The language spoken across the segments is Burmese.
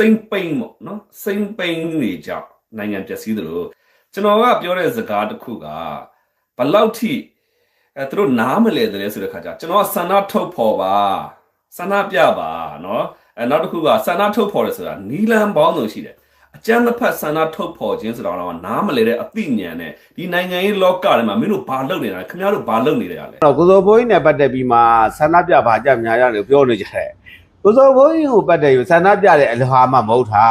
စိမ့်ပိန်ပေါ့နော်စိမ့်ပိန်နေကြောင့်နိုင်ငံပျက်စီးသလိုကျွန်တော်ကပြောတဲ့စကားတစ်ခုကဘလောက်ထိအဲသူတို့နားမလဲတယ်ဆိုတဲ့ခါကျကျွန်တော်ကဆန္ဒထုတ်ဖော်ပါဆန္ဒပြပါနော်အဲနောက်တစ်ခုကဆန္ဒထုတ်ဖော်တယ်ဆိုတာနီလန်ပေါင်းစုံရှိတယ်အကျန်းတစ်ဖက်ဆန္ဒထုတ်ဖော်ခြင်းဆိုတော့နားမလဲတဲ့အသိဉာဏ်နဲ့ဒီနိုင်ငံရေးလောကထဲမှာမင်းတို့ဘာလုပ်နေတာလဲခင်ဗျားတို့ဘာလုပ်နေကြလဲတော့ကိုစောဘိုးကြီးနဲ့ပတ်သက်ပြီးမှဆန္ဒပြပါကြများရတယ်ပြောနေကြတယ် ကိုစောဘိုးကြီးကိုပတ်သက်ပြီးဆန္ဒပြတဲ့အလဟာမှမဟုတ်တာ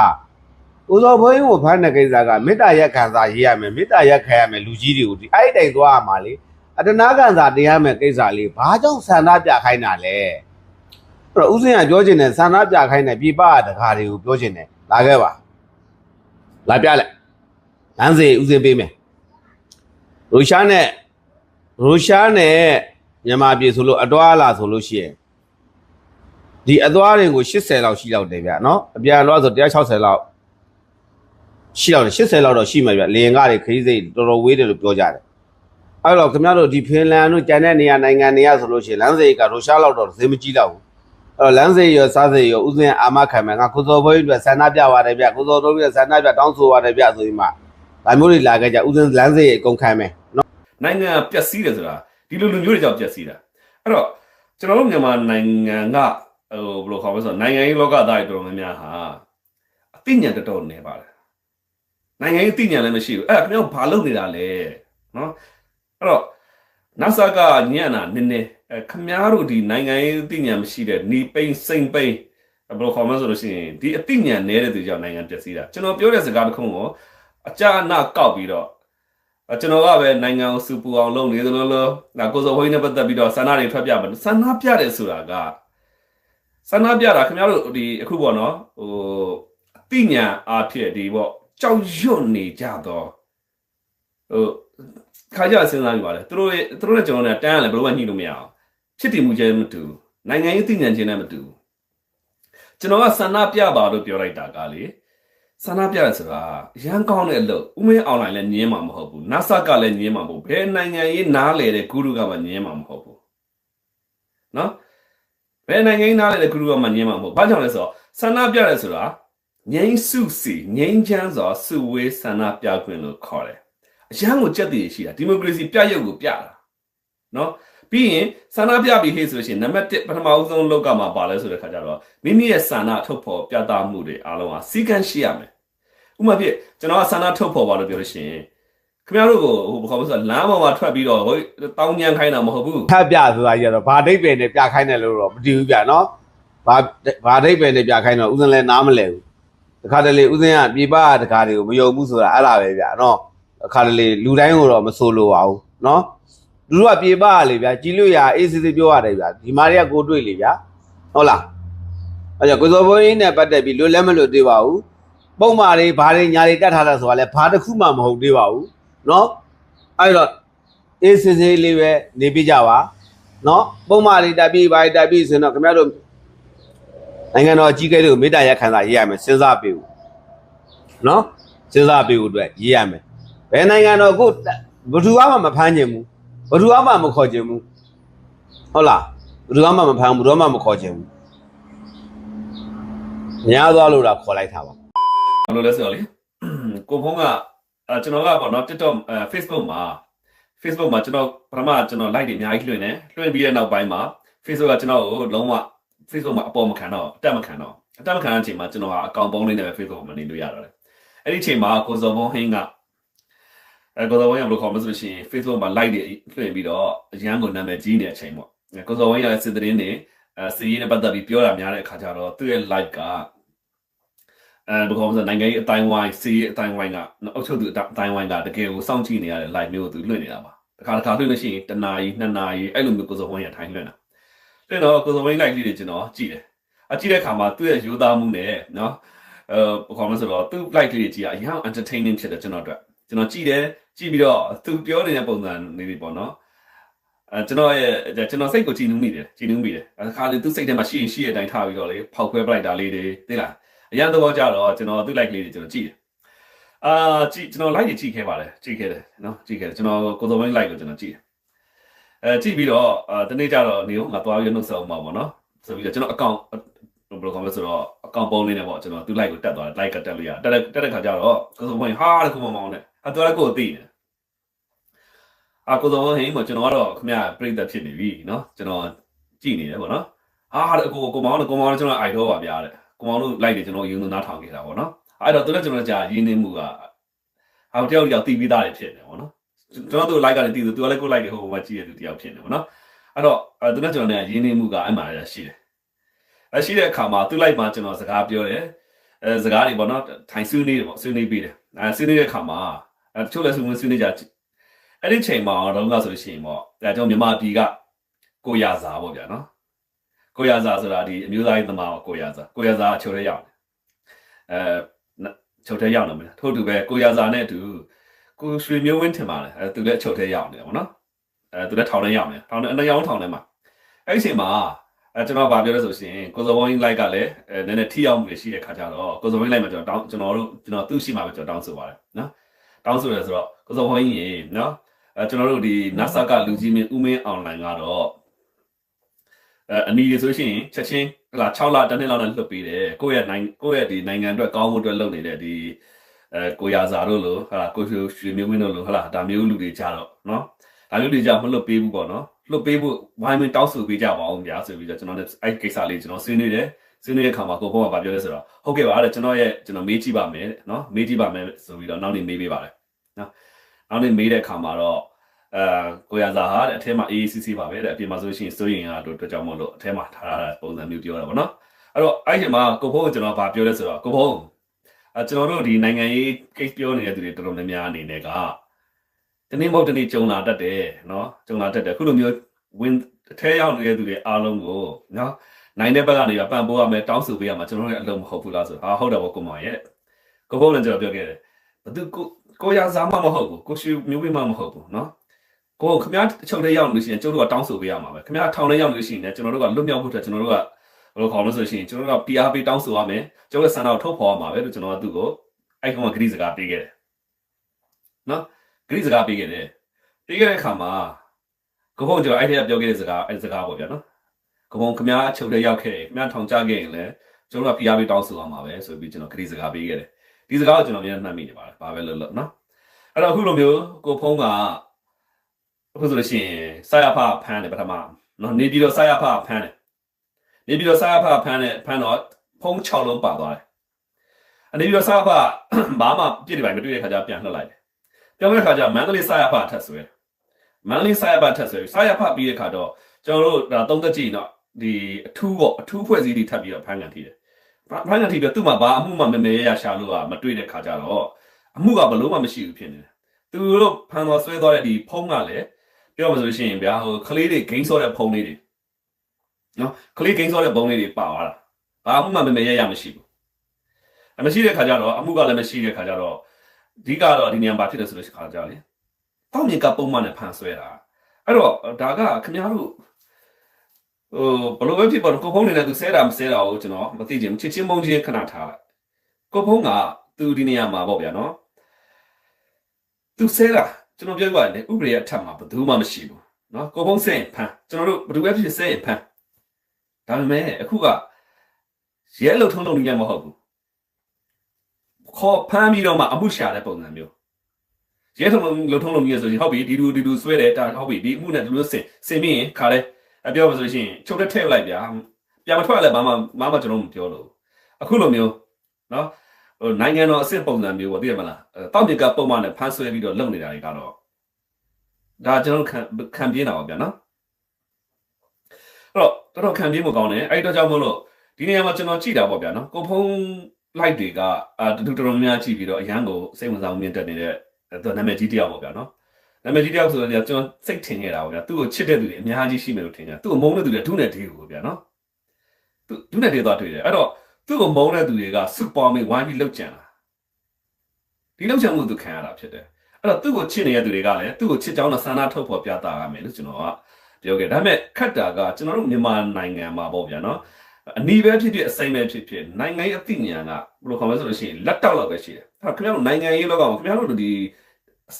ကိုစောဘိုးကြီးကိုဖမ်းတဲ့ကိစ္စကမေတ္တာရက်ခံစာရေးရမယ်မေတ္တာရက်ခံရမယ်လူကြီးတွေကိုဒီအဲ့ဒီတိုင်သွားရမှာလေအတနာခံစာတရားမယ်ကိစ္စလေးဘာကြောင့်ဆန္ဒပြခိုင်းတာလဲအဲ့တော့ဦးစင်းကပြောချင်တယ်ဆန္ဒပြခိုင်းတယ်ပြပတကားတွေကိုပြောချင်တယ်လာခဲ့ပါလာပြလိုက်လမ်းစီဦးစင်းပေးမယ်ရုရှားနဲ့ရုရှားနဲ့မြန်မာပြည်ဆိုလို့အသွားလာဆိုလို့ရှိရင် ဒီအသွားတွေကို80လောက်ရှိလောက်တယ်ဗျနော်အပြန်လောဆို160လောက်ရှိလောက်တယ်80လောက်တော့ရှိမှာဗျလေရင်ကားတွေခရီးစိတ်တော်တော်ဝေးတယ်လို့ပြောကြတယ်အဲ့တော့ခင်ဗျားတို့ဒီဖင်လန်တို့ကျန်တဲ့နေရာနိုင်ငံတွေကဆိုလို့ရှိရင်လမ်းစိတ်ကရုရှားလောက်တော့ဈေးမကြီးတော့ဘူးအဲ့တော့လမ်းစိတ်ရောစားစိတ်ရောဥစဉ်အာမခံမယ်ငါကိုစောဘွေးအတွက်ဆန္ဒပြပါတယ်ဗျကိုစောတို့အတွက်ဆန္ဒပြတောင်းဆိုပါတယ်ဗျဆိုပြီးမှဒါမျိုးတွေလာခဲ့ကြဥစဉ်လမ်းစိတ်အကုန်ခံမယ်နော်နိုင်ငံပျက်စီးတယ်ဆိုတာဒီလိုလူမျိုးတွေကြောင့်ပျက်စီးတာအဲ့တော့ကျွန်တော်တို့မြန်မာနိုင်ငံက ဟိုဘယ်လိုခေါ်မလဲဆိုတော့နိုင်ငံရေးလောကသားတွေတော်တော်များများဟာအသိဉာဏ်တော်တော်နေပါတယ်နိုင်ငံရေးအသိဉာဏ်လည်းမရှိဘူးအဲ့ဒါခင်ဗျားဘာလုပ်နေတာလဲနော်အဲ့တော့ NASA ကညံ့တာနည်းနည်းအဲခင်ဗျားတို့ဒီနိုင်ငံရေးအသိဉာဏ်မရှိတဲ့နီပိန်စိန်ပိန်ဘယ်လိုခေါ်မလဲဆိုလို့ရှိရင်ဒီအသိဉာဏ်နည်းတဲ့သူကြောင့်နိုင်ငံပျက်စီးတာကျွန်တော်ပြောတဲ့စကားတစ်ခုကိုအကြအနကောက်ပြီးတော့အကျွန်တော်ကပဲနိုင်ငံကိုစူပူအောင်လုပ်နေသလိုလိုဒါကိုစောဟိုင်းနဲ့ပတ်သက်ပြီးတော့ဆန္ဒတွေထွက်ပြမယ်ဆန္ဒပြတယ်ဆိုတာက ဆန္ဒပြတာခင်ဗျားတို့ဒီအခုပေါ့နော်ဟိုအသိဉာဏ်အားဖြင့်ဒီပေါ့ကြောက်ရွံ့နေကြတော့ဟိုခါကြစဉ်းစားကြပါလေသူတို့ရဲ့သူတို့နဲ့ကျွန်တော်နဲ့တန်းရလဲဘယ်လိုမှညှိလို့မရအောင်ဖြစ်တည်မှုချင်းမတူနိုင်ငံရေးသိဉာဏ်ချင်းနဲ့မတူကျွန်တော်ကဆန္ဒပြပါလို့ပြောလိုက်တာကလေဆန္ဒပြရဆိုတာရန်ကောင်းတဲ့အလုပ်ဥမင်းအွန်လိုင်းလည်းညင်းမှာမဟုတ်ဘူး NASA ကလည်းညင်းမှာမဟုတ်ဘူးဘယ်နိုင်ငံရေးနားလေတဲ့ဂုရုကမှညင်းမှာမဟုတ်ဘူးနော် ဘယ်နိုင်ငံရေးနားလေတဲ့ဂုရုကမှညင်းမှာမဟုတ်ဘာကြောင့်လဲဆိုတော့ဆန္ဒပြရဆိုတာငိမ့်စုစီငိမ့်ချမ်းစွာစုဝေးဆန္ဒပြခွင့်လို့ခေါ်တယ်အရန်ကိုကြက်တည်ရှိတာဒီမိုကရေစီပြရုပ်ကိုပြတာနော်ပြီးရင်ဆန္ဒပြပြီးဟေ့ဆိုလို့ရှိရင်နံပါတ်1ပထမဦးဆုံးလောက်ကမှာပါလဲဆိုတဲ့ခါကျတော့မိမိရဲ့ဆန္ဒထုတ်ဖော်ပြသမှုတွေအားလုံးဟာစီကံရှိရမယ်ဥပမာဖြစ်ကျွန်တော်ကဆန္ဒထုတ်ဖော်ပါလို့ပြောလို့ရှိရင် ခင်ဗျားတို့ကိုဟိုဘာခေါ်မလဲဆိုတော့လမ်းပေါ်မှာထွက်ပြီးတော့ဟိုတောင်းညံခိုင်းတာမဟုတ်ဘူးထပ်ပြဆိုတာကြီးကတော့ဘာဒိတ်ပယ်နဲ့ပြခိုင်းတယ်လို့တော့မတည်ဘူးပြနော်ဘာဘာဒိတ်ပယ်နဲ့ပြခိုင်းတော့ဥစဉ်လဲနားမလဲဘူးတခါတလေဥစဉ်ကပြေပတခါတွေကိုမယုံဘူးဆိုတာအဲ့လာပဲဗျနော်တခါတလေလူတိုင်းကိုတော့မဆိုလိုပါဘူးနော်လူတို့ကပြေပလေဗျကြီးလို့ရအေးစစ်စစ်ပြောရတယ်ဗျဒီမာတွေကကိုတွေ့လေဗျဟုတ်လားအဲ့ကြောင့်ကိုစောဘိုးကြီးနဲ့ပတ်သက်ပြီးလွတ်လဲမလွတ်သေးပါဘူးပုံမာတွေဘာတွေညာတွေတတ်ထားတာဆိုတာလဲဘာတစ်ခုမှမဟုတ်သေးပါဘူး နော်အဲ့တော့အေးစင်စင်လေးပဲနေပြကြပါနော်ပုံမှန်လေးတက်ပြီးပါတက်ပြီးဆိုတော့ခင်ဗျားတို့နိုင်ငံတော်အကြီးအကဲတွေကိုမေတ္တာရခံစာရေးရမယ်စဉ်းစားပေးဦးနော်စဉ်းစားပေးဦးအတွက်ရေးရမယ်ဘယ်နိုင်ငံတော်ကိုဘသူမှမဖမ်းခြင်းဘူးဘသူမှမခေါ်ခြင်းဘူးဟုတ်လားဘသူမှမဖမ်းဘူးဘသူမှမခေါ်ခြင်းဘူးညားသွားလို့တော့ခေါ်လိုက်တာပါဘာလို့လဲဆိုတော့လေကိုဖုံးက အဲကျွန်တော်ကပေါ့နော် TikTok အဲ Facebook မှာ Facebook မှာကျွန်တော်ပထမကျွန်တော် like တွေအများကြီးလွှင့်တယ်လွှင့်ပြီးတဲ့နောက်ပိုင်းမှာ Facebook ကကျွန်တော်ကိုလုံးဝ Facebook မှာအပေါ်မခံတော့အတက်မခံတော့အတက်မခံတဲ့အချိန်မှာကျွန်တော်ကအကောင့်ပုံးလေးနဲ့ပဲ Facebook မှာနေလို့ရတော့တယ်အဲ့ဒီအချိန်မှာကိုစောဘုံဟင်းကအဲကိုစောဘုံရဘယ်လိုခေါ်မလဲဆိုလို့ရှိရင် Facebook မှာ like တွေလွှင့်ပြီးတော့အရန်ကိုနာမည်ကြီးနေတဲ့အချိန်ပေါ့ကိုစောဘုံရရဲ့စစ်သတင်းတွေအဲစီးရေးနဲ့ပတ်သက်ပြီးပြောတာများတဲ့အခါကျတော့သူ့ရဲ့ like က အဲဘယ်ကောင်ဆိုနိုင်ငံရေးအတိုင်းဝိုင်းစီးရေးအတိုင်းဝိုင်းကအုပ်ချုပ်သူအတိုင်းဝိုင်းကတကယ်ကိုစောင့်ကြည့်နေရတဲ့ live မျိုးကိုသူလွှင့်နေတာပါတခါတခါလွှင့်လို့ရှိရင်တနာရီနှစ်နာရီအဲ့လိုမျိုးကိုစောဝင်းရထိုင်းလွှင့်တာလွှင့်တော့ကိုစောဝင်း live လေးတွေကျွန်တော်ကြည့်တယ်အကြည့်တဲ့အခါမှာသူ့ရဲ့ရိုးသားမှုနဲ့နော်အဲဘယ်ကောင်လဲဆိုတော့သူ့ live လေးတွေကြည့်ရအရင် entertaining ဖြစ်တယ်ကျွန်တော်အတွက်ကျွန်တော်ကြည့်တယ်ကြည့်ပြီးတော့သူပြောနေတဲ့ပုံစံလေးတွေပေါ့နော်အဲကျွန်တော်ရဲ့ကျွန်တော်စိတ်ကိုကြည်နူးမိတယ်ကြည်နူးမိတယ်အခါလေသူစိတ်ထဲမှာရှိရင်ရှိတဲ့အတိုင်းထားပြီးတော့လေဖောက်ခွဲပလိုက်တာလေးတွေသိလား အရန်သဘောကြတော့ကျွန်တော်သူ့ like လေးတွေကျွန်တော်ကြည့်တယ်အာကြည့်ကျွန်တော် like တွေကြည့်ခဲ့ပါတယ်ကြည့်ခဲ့တယ်နော်ကြည့်ခဲ့တယ်ကျွန်တော်ကိုတော်ဝင်း like ကိုကျွန်တော်ကြည့်တယ်အဲကြည့်ပြီးတော့အာတနေ့ကျတော့နေဦးငါသွားပြီးနှုတ်ဆက်အောင်ပါပေါ့နော်ဆိုပြီးတော့ကျွန်တော် account ဘယ်လိုခေါ်မလဲဆိုတော့အကောင့်ပုံးလေးနဲ့ပေါ့ကျွန်တော်သူ့ like ကိုတက်သွားတယ် like ကတက်လို့ရတက်တဲ့တက်တဲ့ခါကျတော့ကိုစုံဝင်ဟာတခုမမောင်းနဲ့အတော်လည်းကိုသိနေအာကိုစုံဝင်ဟင်းမကျွန်တော်ကတော့ခမရပြိတ္တဖြစ်နေပြီเนาะကျွန်တော်ကြည်နေတယ်ပေါ့နော်ဟာအကိုကိုမောင်းကိုမောင်းကျွန်တော် idol ပါဗျာတဲ့ ကိုမောင်းတို့ like တွေကျွန်တော်ယူနေနားထောင်ခဲ့တာပေါ့နော်အဲ့တော့သူလည်းကျွန်တော်ကြာရင်းနှီးမှုကအောက်တယောက်တယောက်တီးပြီးသားတွေဖြစ်နေပေါ့နော်ကျွန်တော်တို့ like ကလည်းတီးသူသူကလည်းကို like တွေဟိုမှာကြည့်ရသူတယောက်ဖြစ်နေပေါ့နော်အဲ့တော့အဲသူနဲ့ကျွန်တော်နဲ့ရင်းနှီးမှုကအဲ့မှာရရှိတယ်အဲ့ရှိတဲ့အခါမှာသူ like မှာကျွန်တော်စကားပြောတယ်အဲစကားတွေပေါ့နော်ထိုင်ဆွေးနွေးတယ်ပေါ့ဆွေးနွေးပြီးတယ်အဲဆွေးနွေးတဲ့အခါမှာအဲတချို့လည်းဆွေးနွေးဆွေးနွေးကြအဲ့ဒီချိန်မှာတော့ကဆိုလို့ရှိရင်ပေါ့အဲကျွန်တော်မြန်မာပြည်ကကိုရစာပေါ့ဗျာနော် ကိုရစာဆိုတာဒီအမျိုးသားရေးသမားပေါ့ကိုရစာကိုရစာချုပ်ထဲရောက်အဲချုပ်ထဲရောက်နေမယ်ထို့တူပဲကိုရစာနဲ့အတူကိုရွှေမျိုးဝင်းထင်ပါလေအဲသူလည်းချုပ်ထဲရောက်နေတယ်ပေါ့နော်အဲသူလည်းထောင်ထဲရောက်နေထောင်ထဲအနှရောင်းထောင်ထဲမှာအဲ့ဒီချိန်မှာအဲကျွန်တော်ဗာပြောလဲဆိုရှင်ကိုစောဝင်း like ကလည်းအဲနည်းနည်းထိရောက်မှုရှိတဲ့ခါကျတော့ကိုစောဝင်း like မှာကျွန်တော်တောင်းကျွန်တော်တို့ကျွန်တော်သူ့ရှိမှာပဲကျွန်တော်တောင်းဆိုပါတယ်နော်တောင်းဆိုရဆိုတော့ကိုစောဝင်းရေနော်အဲကျွန်တော်တို့ဒီ NASA ကလူကြီးမင်းဦးမင်း online ကတော့ အဲအနီးတွေဆိုရှင်ချက်ချင်းဟလာ6လတနှစ်လောက်နဲ့လွတ်ပေးတယ်ကိုယ့်ရဲ့နိုင်ကိုယ့်ရဲ့ဒီနိုင်ငံအတွက်ကောင်းဖို့အတွက်လုပ်နေတဲ့ဒီအဲကိုရာဇာတို့လို့ဟလာကိုရွှေမျိုးဝင်းတို့လို့ဟလာဒါမျိုးလူတွေကြတော့နော်ဒါမျိုးတွေကြမလွတ်ပေးဘူးပေါ့နော်လွတ်ပေးဖို့ဝိုင်းမင်းတောင်းဆိုပေးကြပါအောင်ဗျာဆိုပြီးတော့ကျွန်တော်လည်းအဲ့ကိစ္စလေးကျွန်တော်ဆွေးနွေးတယ်ဆွေးနွေးတဲ့ခါမှာကိုဘုံကပြောလဲဆိုတော့ဟုတ်ကဲ့ပါတဲ့ကျွန်တော်ရဲ့ကျွန်တော်မေးကြည့်ပါမယ်တဲ့နော်မေးကြည့်ပါမယ်ဆိုပြီးတော့နောက်နေ့မေးပေးပါတယ်နော်နောက်နေ့မေးတဲ့ခါမှာတော့ အဲကိုရဇာဟာတဲ့အထဲမှာ AACC ပါပဲတဲ့အပြင်မှာဆိုရှင်စိုးရင်ရတို့အတွက်ကြောင့်မို့လို့အထဲမှာထားရတဲ့ပုံစံမျိုးပြောတာပေါ့နော်အဲ့တော့အဲ့ဒီမှာကိုဘုံကကျွန်တော်ဗာပြောလဲဆိုတော့ကိုဘုံအဲကျွန်တော်တို့ဒီနိုင်ငံရေး case ပြောနေတဲ့သူတွေတော်တော်များများအနေနဲ့ကတနေ့မဟုတ်တနေ့ကြုံလာတတ်တယ်နော်ကြုံလာတတ်တယ်ခုလိုမျိုး win အထဲရောက်နေတဲ့သူတွေအားလုံးကိုနော်နိုင်တဲ့ဘက်ကနေပံ့ပိုးရမယ်တောင်းဆိုပေးရမှာကျွန်တော်တို့လည်းအလုံးမဟုတ်ဘူးလားဆိုဟာဟုတ်တယ်ပေါ့ကိုမောင်ရဲ့ကိုဘုံလည်းကျွန်တော်ပြောခဲ့တယ်ဘသူကိုကိုရစားမှမဟုတ်ဘူးကိုရှူမျိုးဝေးမှမဟုတ်ဘူးနော် ကိုခမရအချုပ်ထဲရောက်လို့ရှိရင်ကျွန်တော်တို့ကတောင်းဆိုပေးရမှာပဲခမရထောင်ထဲရောက်လို့ရှိရင်လည်းကျွန်တော်တို့ကလွတ်မြောက်ဖို့အတွက်ကျွန်တော်တို့ကဘယ်လိုခေါ်လို့ဆိုရှင်ကျွန်တော်တို့က PR ပေးတောင်းဆိုရမယ်ကျွန်တော်တို့စံတော်ထုတ်ဖော်ရမှာပဲလို့ကျွန်တော်ကသူ့ကိုအဲ့ကောင်ကဂရိစကားပေးခဲ့တယ်နော်ဂရိစကားပေးခဲ့တယ်ပေးခဲ့တဲ့အခါမှာကိုဘုံကျွန်တော်အဲ့ဒီကပြောခဲ့တဲ့စကားအဲ့စကားပေါ့ဗျာနော်ကိုဘုံခမရအချုပ်ထဲရောက်ခဲ့တယ်ခမရထောင်ချခဲ့ရင်လည်းကျွန်တော်တို့က PR ပေးတောင်းဆိုရမှာပဲဆိုပြီးကျွန်တော်ဂရိစကားပေးခဲ့တယ်ဒီစကားကိုကျွန်တော်ပြန်နှံ့မိနေပါတယ်ဘာပဲလို့လို့နော်အဲ့တော့အခုလိုမျိုးကိုဖုံးက အခုဆိုလို့ရှိရင်ဆာယဖဖမ်းတယ်ပထမနော်နေပြီးတော့ဆာယဖဖမ်းတယ်နေပြီးတော့ဆာယဖဖမ်းတယ်ဖမ်းတော့ဖုံး6လုံးပါသွားတယ်အနေပြီးတော့ဆာယဖဘာမှပြစ်တယ်ပိုင်းမတွေ့တဲ့ခါကျပြန်လှုပ်လိုက်တယ်ပြောင်းတဲ့ခါကျမန္တလေးဆာယဖထက်ဆွဲမန္တလေးဆာယဖထက်ဆွဲဆာယဖပြီးတဲ့ခါတော့ကျွန်တော်တို့ဒါသုံးသက်ကြည့်နော်ဒီအထူးပေါ့အထူးဖွဲ့စည်းတွေထပ်ပြီးတော့ဖမ်းကန်ထိတယ်ဖမ်းကန်ထိပြီးတော့သူ့မှာဘာအမှုမှမမေရရရှာလို့ကမတွေ့တဲ့ခါကျတော့အမှုကဘလို့မှမရှိဘူးဖြစ်နေတယ်သူတို့ဖမ်းသွားဆွဲသွားတဲ့ဒီဖုံးကလည်း ပြောမှဆိုလို့ရှိရင်ဗျာဟိုကလေးတွေဂိမ်းဆော့တဲ့ဖုံးလေးတွေနော်ကလေးဂိမ်းဆော့တဲ့ဘုံလေးတွေပါသွားတာဘာအမှုမှမမေရရမရှိဘူးအမရှိတဲ့ခါကျတော့အမှုကလည်းမရှိတဲ့ခါကျတော့အဓိကတော့ဒီနေရာမှာဖြစ်တယ်ဆိုလို့ရှိခါကြလေတောင်းမြင်ကပုံမှန်နဲ့ဖန်ဆွဲတာအဲ့တော့ဒါကခင်ဗျားတို့ဟိုဘလို့ပဲဖြစ်ပါတော့ကိုဖုံးနေတဲ့သူဆဲတာမဆဲတာကိုကျွန်တော်မသိချင်ဘူးချစ်ချင်းမုန်းချင်းခဏထားလိုက်ကိုဖုံးကသူဒီနေရာမှာပေါ့ဗျာနော်သူဆဲတာ ကျွန်တော်ပြောပြရတယ်ဥပဒေအထက်မှာဘယ်သူမှမရှိဘူးနော်ကိုဖုံးဆဲရင်ဖန်ကျွန်တော်တို့ဘယ်သူပဲဖြစ်ဆဲရင်ဖန်ဒါပေမဲ့အခုကရဲလုံထုံးလုံးနေရမဟုတ်ဘူးခေါ်ဖမ်းပြီးတော့မှအမှုရှာတဲ့ပုံစံမျိုးရဲထုံးလုံးလုံထုံးလုံးကြီးဆိုရင်ဟုတ်ပြီဒီလူဒီလူဆွဲတယ်ဒါဟုတ်ပြီဒီအမှုနဲ့ဒီလိုစင်စင်ပြီးရင်ခါလဲအပြောပါဆိုရှင်ချုပ်တဲ့ထည့်လိုက်ဗျာပြန်မထွက်လဲဘာမှဘာမှကျွန်တော်မပြောလို့အခုလိုမျိုးနော် ဟိုနိုင်ငံတော်အစ်စ်ပုံစံမျိုးပေါ့သိရမလားတောက်မြကပုံမှန်နဲ့ဖမ်းဆွဲပြီးတော့လုပ်နေတာတွေကတော့ဒါကျွန်တော်ခံခံပြင်းတာပါဗျာနော်အဲ့တော့တော်တော်ခံပြင်းမကောင်းတယ်အဲ့တော့ကြောင့်မို့လို့ဒီနေရာမှာကျွန်တော်ကြည့်တာပေါ့ဗျာနော်ကိုဖုံး light တွေကအာတူတော်တော်များကြည့်ပြီးတော့အရန်ကိုစိတ်ဝင်စားမှုမြင့်တက်နေတဲ့သူနာမည်ကြီးတယောက်ပေါ့ဗျာနော်နာမည်ကြီးတယောက်ဆိုတော့ကျွန်တော်စိတ်ထင်နေတာပေါ့ဗျာသူ့ကိုချစ်တဲ့သူတွေအများကြီးရှိမယ်လို့ထင်ကြသူ့ကိုမုန်းတဲ့သူတွေဒုနဲ့ဒေးကိုဗျာနော်သူဒုနဲ့ဒေးသွားတွေ့တယ်အဲ့တော့ သူ့ကိုမုန်းတဲ့သူတွေကစုပေါ်မေးဝိုင်းပြီးလှုပ်ကြံတာဒီလှုပ်ကြံမှုသူခံရတာဖြစ်တယ်အဲ့တော့သူ့ကိုချစ်နေတဲ့သူတွေကလည်းသူ့ကိုချစ်ကြောင်းနဲ့ဆန္ဒထုတ်ဖော်ပြတာရမယ်လို့ကျွန်တော်ကပြောခဲ့ဒါပေမဲ့ခက်တာကကျွန်တော်တို့မြန်မာနိုင်ငံမှာပေါ့ဗျာနော်အနီးပဲဖြစ်ဖြစ်အစိမ်းပဲဖြစ်ဖြစ်နိုင်ငံရေးအသိဉာဏ်ကဘယ်လိုခေါ်မလဲဆိုလို့ရှိရင်လက်တောက်လောက်ပဲရှိတယ်အဲ့ခင်ဗျားတို့နိုင်ငံရေးလောကမှာခင်ဗျားတို့ဒီ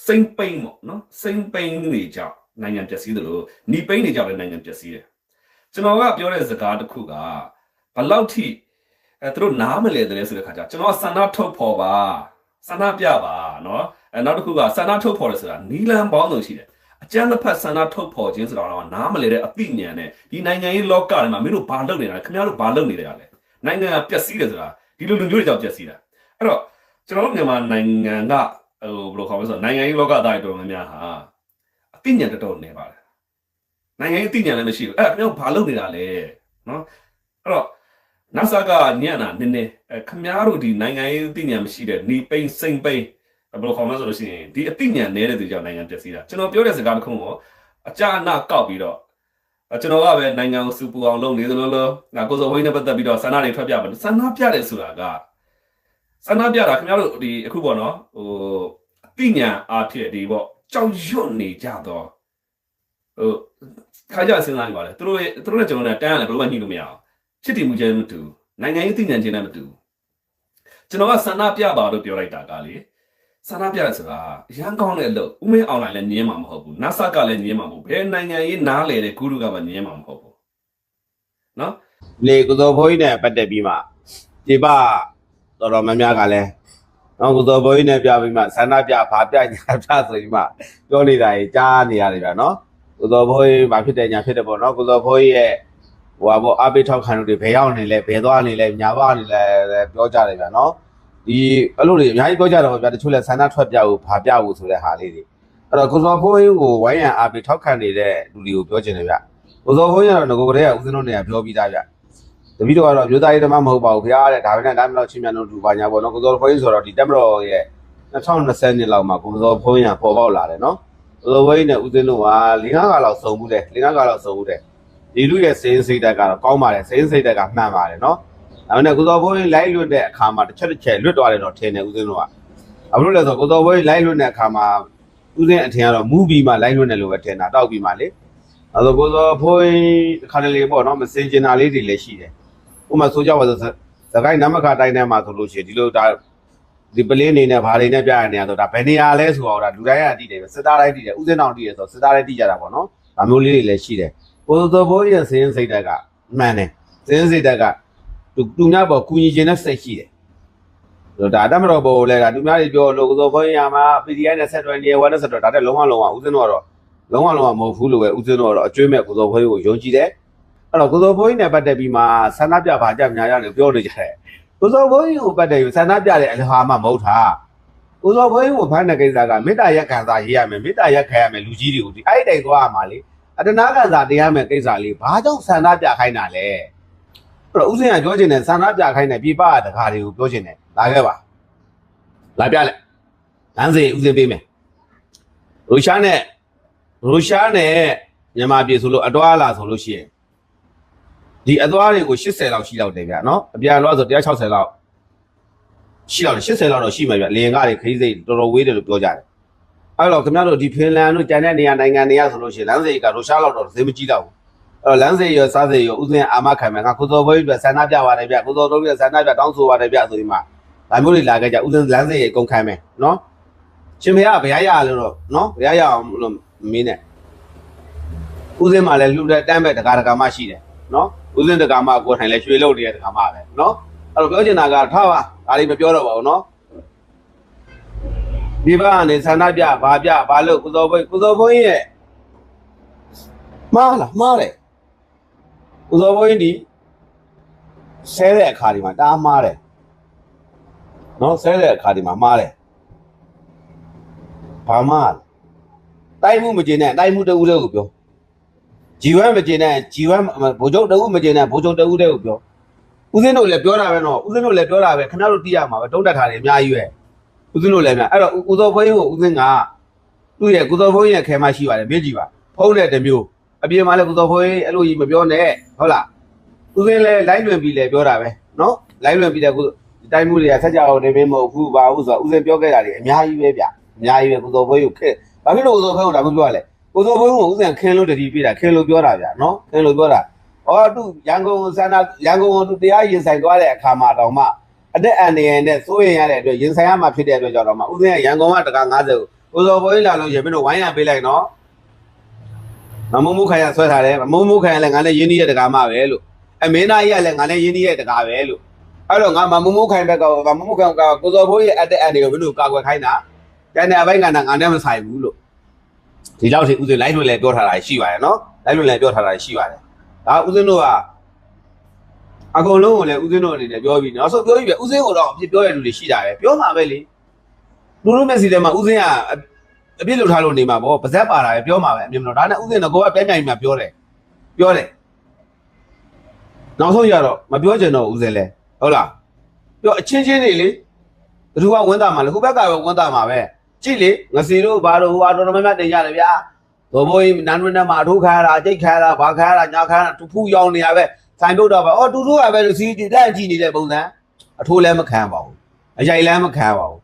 စိမ့်ပိန်ပေါ့နော်စိမ့်ပိန်တွေကြောင့်နိုင်ငံပျက်စီးတယ်လို့နီပိန်တွေကြောင့်လည်းနိုင်ငံပျက်စီးတယ်ကျွန်တော်ကပြောတဲ့စကားတစ်ခုကဘလောက်ထိ အဲသူတို့နားမလဲတယ်ဆိုတဲ့ခါကျကျွန်တော်ကဆန္ဒထုတ်ဖော်ပါဆန္ဒပြပါနော်အဲနောက်တစ်ခုကဆန္ဒထုတ်ဖော်တယ်ဆိုတာနီလန်ပေါင်းစုံရှိတယ်အကျန်းတစ်ဖက်ဆန္ဒထုတ်ဖော်ခြင်းဆိုတာတော့နားမလဲတဲ့အသိဉာဏ်နဲ့ဒီနိုင်ငံရေးလောကထဲမှာမင်းတို့ဘာလုပ်နေတာလဲခင်ဗျားတို့ဘာလုပ်နေတယ်လဲနိုင်ငံကပျက်စီးတယ်ဆိုတာဒီလိုလူမျိုးတွေကြောင့်ပျက်စီးတာအဲ့တော့ကျွန်တော်တို့မြန်မာနိုင်ငံကဟိုဘယ်လိုခေါ်မလဲဆိုတော့နိုင်ငံရေးလောကသားတွေတော်တော်များများဟာအသိဉာဏ်တော်တော်နေပါတယ်နိုင်ငံရေးအသိဉာဏ်လည်းမရှိဘူးအဲ့ဒါခင်ဗျားတို့ဘာလုပ်နေတာလဲနော်အဲ့တော့ NASA ကညံ့တာနည်းနည်းအဲခမားတို့ဒီနိုင်ငံရေးအသိဉာဏ်မရှိတဲ့နေပိန်စိန်ပိန်ဘယ်လိုခေါ်မလဲဆိုလို့ရှိရင်ဒီအသိဉာဏ်နည်းတဲ့သူကြောင့်နိုင်ငံပျက်စီးတာကျွန်တော်ပြောတဲ့စကားတစ်ခုကိုအကြအနကောက်ပြီးတော့အဲကျွန်တော်ကပဲနိုင်ငံကိုစူပူအောင်လုပ်နေသလိုလိုငါကိုယ်စောဝိန်းနဲ့ပတ်သက်ပြီးတော့ဆန္ဒတွေထွက်ပြပါဆန္ဒပြတယ်ဆိုတာကဆန္ဒပြတာခင်ဗျားတို့ဒီအခုပေါ့နော်ဟိုအသိဉာဏ်အားဖြင့်ဒီပေါ့ကြောက်ရွံ့နေကြတော့ဟိုခါကြစဉ်းစားနေပါလေသူတို့ရဲ့သူတို့နဲ့ကျွန်တော်နဲ့တန်းရတယ်ဘယ်လိုမှညှိလို့မရအောင် ချစ်တီမှုချင်းမတူနိုင်ငံရေးသိဉာဏ်ချင်းနဲ့မတူကျွန်တော်ကဆန္ဒပြပါလို့ပြောလိုက်တာကလေဆန္ဒပြရဆိုတာရန်ကောင်းတဲ့အလုပ်ဥမင်းအွန်လိုင်းလည်းညင်းမှာမဟုတ်ဘူး NASA ကလည်းညင်းမှာမဟုတ်ဘူးဘယ်နိုင်ငံရေးနားလေတဲ့ဂုရုကမှညင်းမှာမဟုတ်ဘူးနော်လေကုသိုလ်ဘုန်းကြီးနဲ့ပတ်သက်ပြီးမှဒီပတော်တော်များများကလည်းနော်ကုသိုလ်ဘုန်းကြီးနဲ့ပြပြီးမှဆန္ဒပြဘာပြညာပြဆိုပြီးမှပြောနေတာကြီးကြားနေရတယ်ဗျာနော်ကုသိုလ်ဘုန်းကြီးဘာဖြစ်တယ်ညာဖြစ်တယ်ပေါ့နော်ကုသိုလ်ဘုန်းကြီးရဲ့ ဟိုဟာပေါ့အပိထောက်ခံလို့တွေဘယ်ရောက်နေလဲဘယ်သွားနေလဲညာသွားနေလဲပြောကြတယ်ဗျာနော်ဒီအဲ့လိုတွေအများကြီးပြောကြတော့ဗျာတချို့လဲဆန္ဒထွက်ပြဖို့ဘာပြဖို့ဆိုတဲ့ဟာလေးတွေအဲ့တော့ကုသိုလ်ဘုန်းကြီးကိုဝိုင်းရန်အပိထောက်ခံနေတဲ့လူတွေကိုပြောချင်တယ်ဗျကုသိုလ်ဘုန်းကြီးကတော့ငကိုကလေးကဦးဇင်းတို့နေရာပြောပြီးသားဗျတပည့်တော်ကတော့မြို့သားရေးဓမ္မမဟုတ်ပါဘူးခင်ဗျာတဲ့ဒါပေမဲ့ဒါမှမဟုတ်ချင်းမြန်တို့လူပါညာပေါ့နော်ကိုစောဘုန်းကြီးဆိုတော့ဒီတက်မတော်ရဲ့2020နှစ်လောက်မှာကိုစောဘုန်းကြီးကပေါ်ပေါက်လာတယ်နော်ကိုစောဘုန်းကြီးနဲ့ဦးဇင်းတို့က၄၅ခါလောက်စုံမှုတယ်၄၅ခါလောက်စုံမှုတယ် ဒီလူရဲ့စိတ်စိတ်တက်ကတော့ကောင်းပါတယ်စိတ်စိတ်တက်ကမှန်ပါတယ်နော်ဒါပေမဲ့ကိုစောဘုန်းကြီးလိုက်လွတ်တဲ့အခါမှာတစ်ချက်တစ်ချက်လွတ်သွားတယ်တော့ထင်တယ်ဦးဇင်းတို့ကဘာလို့လဲဆိုတော့ကိုစောဘုန်းကြီးလိုက်လွတ်တဲ့အခါမှာဦးဇင်းအထင်ကတော့မူပြီးမှလိုက်လွတ်တယ်လို့ပဲထင်တာတောက်ပြီးမှလေအဲဆိုကိုစောဘုန်းကြီးတစ်ခါတလေပေါ့နော်မစင်ကျင်တာလေးတွေလည်းရှိတယ်ဥပမာဆိုကြပါစို့သခိုင်းနမခတိုင်းထဲမှာဆိုလို့ရှိရင်ဒီလိုဒါဒီပလင်းနေနဲ့ဘာတွေနဲ့ပြရနေရဆိုဒါဘယ်နေရာလဲဆိုတော့ဒါလူတိုင်းကတည်တယ်ပဲစစ်သားတိုင်းတည်တယ်ဥစဉ်အောင်တည်တယ်ဆိုတော့စစ်သားတိုင်းတည်ကြတာပေါ့နော်ဒါမျိုးလေးတွေလည်းရှိတယ် ကိုသောဘိုးရဲ့စင်းစိတ်တက်ကမှန်တယ်စင်းစိတ်တက်ကသူသူများပေါ်ကူညီခြင်းနဲ့စိတ်ရှိတယ်ဆိုတော့ဒါတမတော်ဘောလဲဒါသူများတွေပြောလို့ကိုသောဘိုးရမှာ PDI နဲ့ဆက်တွဲနေဝါနဲ့ဆက်တွဲဒါတဲ့လုံးဝလုံးဝဥစဉ်တော့တော့လုံးဝလုံးဝမဟုတ်ဘူးလို့ပဲဥစဉ်တော့တော့အကျွေးမဲ့ကိုသောဘိုးကိုယုံကြည်တယ်အဲ့တော့ကိုစောဘိုးကြီးနဲ့ပတ်သက်ပြီးမှဆန္ဒပြပါကြများရတယ်ပြောနေကြတယ်ကိုစောဘိုးကြီးကိုပတ်သက်ပြီးဆန္ဒပြတဲ့အလဟာမှမဟုတ်တာကိုစောဘိုးကြီးကိုဖမ်းတဲ့ကိစ္စကမေတ္တာရက်ခံစာရေးရမယ်မေတ္တာရက်ခံရမယ်လူကြီးတွေကိုဒီအဲ့ဒီတိုင်သွားရမှာလေ အတနာခံစာတရားမယ်ကိစ္စလေးဘာကြောင့်ဆန္ဒပြခိုင်းတာလဲအဲ့တော့ဥစဉ်ကပြောချင်တယ်ဆန္ဒပြခိုင်းတယ်ပြပတကားတွေကိုပြောချင်တယ်လာခဲ့ပါလာပြလိုက်လမ်းစီဥစဉ်ပေးမယ်ရုရှားနဲ့ရုရှားနဲ့မြန်မာပြည်ဆိုလို့အတော်လာဆိုလို့ရှိရင်ဒီအသွားတွေကို80လောက်ရှိလောက်တယ်ဗျာနော်အပြန်လို့ဆို160လောက်ရှိလောက်တယ်80လောက်တော့ရှိမှာဗျာလေရင်ကားတွေခရီးစိတ်တော်တော်ဝေးတယ်လို့ပြောကြတယ် အဲ့တော့ခင်ဗျားတို့ဒီဖင်လန်တို့ဂျန်တဲ့နေရာနိုင်ငံတွေကဆိုလို့ရှိရင်လမ်းစေးကရုရှားလောက်တော့ဈေးမကြီးတော့ဘူးအဲ့တော့လမ်းစေးရောစားစေးရောဥစဉ်အာမခံမယ်ငါကုသောဘွေးအတွက်ဆန္ဒပြပါတယ်ဗျကုသောတို့ရဲ့ဆန္ဒပြတောင်းဆိုပါတယ်ဗျဆိုပြီးမှဒါမျိုးတွေလာခဲ့ကြဥစဉ်လမ်းစေးရေကုန်ခံမယ်နော်ရှင်ဖေကဘုရားရလို့တော့နော်ဘုရားရအောင်လို့မင်းနဲ့ဥစဉ်မှာလည်းလူတဲ့တမ်းပဲတကာတကာမှရှိတယ်နော်ဥစဉ်တကာမှကိုယ်ထိုင်လဲရွှေလုံးနေတဲ့တကာမှပဲနော်အဲ့တော့ပြောချင်တာကထားပါဒါလေးမပြောတော့ပါဘူးနော် ဒီဘက်ကနေဆန္ဒပြဘာပြဘာလို့ကုသိုလ်ဘုန်းကုသိုလ်ဘုန်းရဲ့မှားလားမှားတယ်ကုသိုလ်ဘုန်းဒီဆဲတဲ့အခါဒီမှာတားမှားတယ်နော်ဆဲတဲ့အခါဒီမှာမှားတယ်ဘာမှားတိုက်မှုမကျင်တဲ့တိုက်မှုတဦးတည်းကိုပြောဂျီဝမ်မကျင်တဲ့ဂျီဝမ်ဘိုလ်ချုပ်တဦးမကျင်တဲ့ဘိုလ်ချုပ်တဦးတည်းကိုပြောဦးစင်းတို့လည်းပြောတာပဲနော်ဦးစင်းတို့လည်းပြောတာပဲခဏတို့သိရမှာပဲတုံးတက်ထားတယ်အများကြီးပဲ ဦးစင်းတို့လည်းများအဲ့တော့ဦးသောဘုန်းကြီးကိုဦးစင်းကသူ့ရဲ့ကုသောဘုန်းကြီးရဲ့ခဲမရှိပါတယ်မြင့်ကြည့်ပါဖုံးတဲ့တစ်မျိုးအပြင်မှာလည်းကုသောဘုန်းကြီးအဲ့လိုကြီးမပြောနဲ့ဟုတ်လားဦးစင်းလည်းလိုင်းလွင်ပြီးလည်းပြောတာပဲနော်လိုင်းလွင်ပြီးတဲ့ကုတိုင်းမှုတွေကဆက်ကြအောင်နေမမဟုတ်ဘူးပါဘူးဆိုတော့ဦးစင်းပြောခဲ့တာတွေအများကြီးပဲဗျအများကြီးပဲကုသောဘုန်းကြီးကိုခဲဘာဖြစ်လို့ကုသောဘုန်းကြီးကိုဒါမှပြောရလဲကိုစောဘုန်းကဥစဉ်ခင်းလို့တတိပြတာခင်းလို့ပြောတာဗျာနော်ခင်းလို့ပြောတာဟောသူရန်ကုန်စန္ဒရန်ကုန်ကိုသူတရားရင်ဆိုင်သွားတဲ့အခါမှာတော့မှ အသက်အန္တရာယ်နဲ့စိုးရင်ရတဲ့အတွက်ရင်ဆိုင်ရမှာဖြစ်တဲ့အတွက်ကြောင့်တော့မှဥစဉ်ကရန်ကုန်ကတကာ90ကိုကိုစောဘုန်းလာလို့ရမင်းတို့ဝိုင်းရပေးလိုက်နော်မမမှုခိုင်ရဆွဲထားတယ်မမမှုခိုင်ရလည်းငါလည်းရင်းနှီးတဲ့တကာမှပဲလို့အမင်းသားကြီးကလည်းငါလည်းရင်းနှီးတဲ့တကာပဲလို့အဲ့တော့ငါမမမိုးခိုင်ဘက်ကမမမိုးခိုင်ကကိုစောဘိုးရဲ့အတက်အန်တွေကိုဘယ်လိုကာကွယ်ခိုင်းတာကျန်တဲ့အပိုင်းကငါနဲ့မဆိုင်ဘူးလို့ဒီလောက်ထိဥစဉ်လိုက်လွန်လည်းပြောထားတာရှိပါတယ်နော်လိုက်လွန်လည်းပြောထားတာရှိပါတယ်ဒါဥစဉ်တို့က အကုန်လုံးကိုလည်းဥစဉ်တို့အနေနဲ့ပြောပြီးနောက်ဆုံးပြောပြီးပဲဥစဉ်ကိုတော့အဖြစ်ပြောရတဲ့လူတွေရှိတာပဲပြောမှာပဲလေလူလူမျက်စီထဲမှာဥစဉ်ကအပြစ်လုပ်ထားလို့နေမှာပေါ့ပါဇက်ပါတာပဲပြောမှာပဲအမြင်မလို့ဒါနဲ့ဥစဉ်တော့ကိုကပြပြိုင်မှာပြောတယ်ပြောတယ်နောက်ဆုံးရတော့မပြောချင်တော့ဥစဉ်လဲဟုတ်လားပြောအချင်းချင်းနေလေဘယ်သူကဝန်တာမှာလဲခုဘက်ကပဲဝန်တာမှာပဲကြည့်လေငစီတို့ဘာတို့ဟိုအတော်တော်များများတင်ကြတယ်ဗျာသောဘိုးကြီးနန်းတွင်းထဲမှာအထိုးခါရတာအကျိတ်ခါရတာဘာခါရတာညာခါရတာတူဖူးရောင်းနေရပဲ ဆိုင်ပုတ်တော့ပါအော်တူတူကပဲလို့စီးကြည့်လက်ကြည့်နေတဲ့ပုံစံအထိုးလည်းမခံပါဘူးအရိုက်လည်းမခံပါဘူး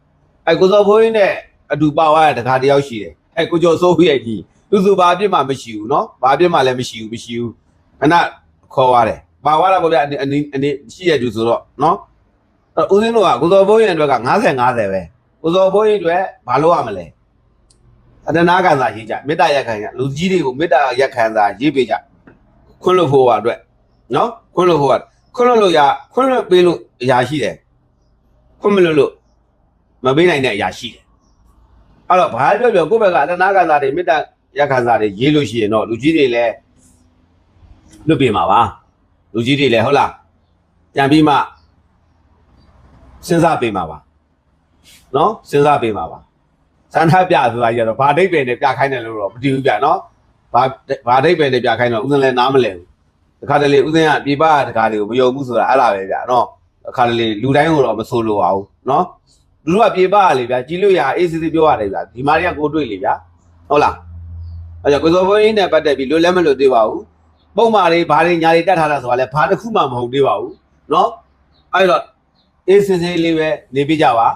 အဲကိုစောဖိုးရင်းနဲ့အတူပါဝါတခါတယောက်ရှိတယ်အဲကိုကျော်စိုးရဲ့ကြီးသူစုဘာအပြစ်မှမရှိဘူးနော်ဘာအပြစ်မှလည်းမရှိဘူးမရှိဘူးခဏခေါ်ရတယ်ပါဝါတာပေါ့ဗျအနေအနေရှိရတူဆိုတော့နော်ဦးစင်းတို့ကကိုစောဖိုးရင်းအတွက်က90 90ပဲကိုစောဖိုးရင်းအတွက်ဘာလို့ရမလဲအတနာခံစာရေးကြမေတ္တာရက်ခံကြလူကြီးတွေကိုမေတ္တာရက်ခံစာရေးပေးကြခွင့်လွှတ်ဖို့အတွက် နော်ခွန်းလို့ဟိုကခွန်းလို့လို့ရခွန်းလို့ပေးလို့အရာရှိတယ်ခွန်းမလို့လို့မပေးနိုင်တဲ့အရာရှိတယ်အဲ့တော့ဘာပြောပြောကိုယ့်ဘက်ကအတနာကစားတွေမေတ္တာရခံစားတွေရေးလို့ရှိရင်တော့လူကြီးတွေလည်းလွတ်ပြင်ပါပါလူကြီးတွေလည်းဟုတ်လားပြန်ပြီးမှစဉ်းစားပေးမှာပါနော်စဉ်းစားပေးမှာပါစန္ဒပြဆိုတာကြီးကတော့ဘာဒိတ်ပဲနဲ့ပြခိုင်းတယ်လို့တော့မတည်ဘူးပြနော်ဘာဘာဒိတ်ပဲနဲ့ပြခိုင်းတော့ဥစဉ်လည်းနားမလဲဘူးတ ခါတလေဥစဉ်ကပြပတခါလေးကိုမယုံဘူးဆိုတာအဲ့ဒါပဲဗျာနော်တခါတလေလူတိုင်းကိုတော့မဆိုလိုပါဘူးနော်လူတို့ကပြပရလေဗျာကြည်လို့ရအေးစစ်စစ်ပြောရတယ်ဗျာဒီမာတွေကကိုတွေ့လေဗျာဟုတ်လားအဲ့ကြောင့်ကိုစောဘိုးင်းနဲ့ပတ်သက်ပြီးလွတ်လည်းမလွတ်သေးပါဘူးပုံမာတွေဘာတွေညာတွေတက်ထားတာဆိုတာလည်းဘာတစ်ခုမှမဟုတ်သေးပါဘူးနော်အဲ့တော့အေးစစ်စစ်လေးပဲနေပြကြပါ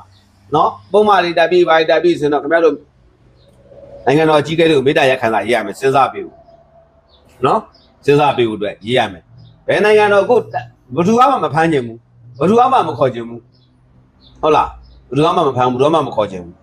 နော်ပုံမာတွေတက်ပြီးဘာတွေတက်ပြီးဆိုတော့ခင်ဗျားတို့နိုင်ငံတော်အကြီးအကဲတွေကိုမေတ္တာရက်ခံစာရေးရမယ်စဉ်းစားပေးဦးနော် စဉ်းစားပေးဖို့အတွက်ရေးရမယ်ဘယ်နိုင်ငံတော့ကိုဘယ်သူမှမဖမ်းချင်ဘူးဘယ်သူမှမခေါ်ချင်ဘူးဟုတ်လားဘယ်သူမှမဖမ်းဘူးဘယ်သူမှမခေါ်ချင်ဘူး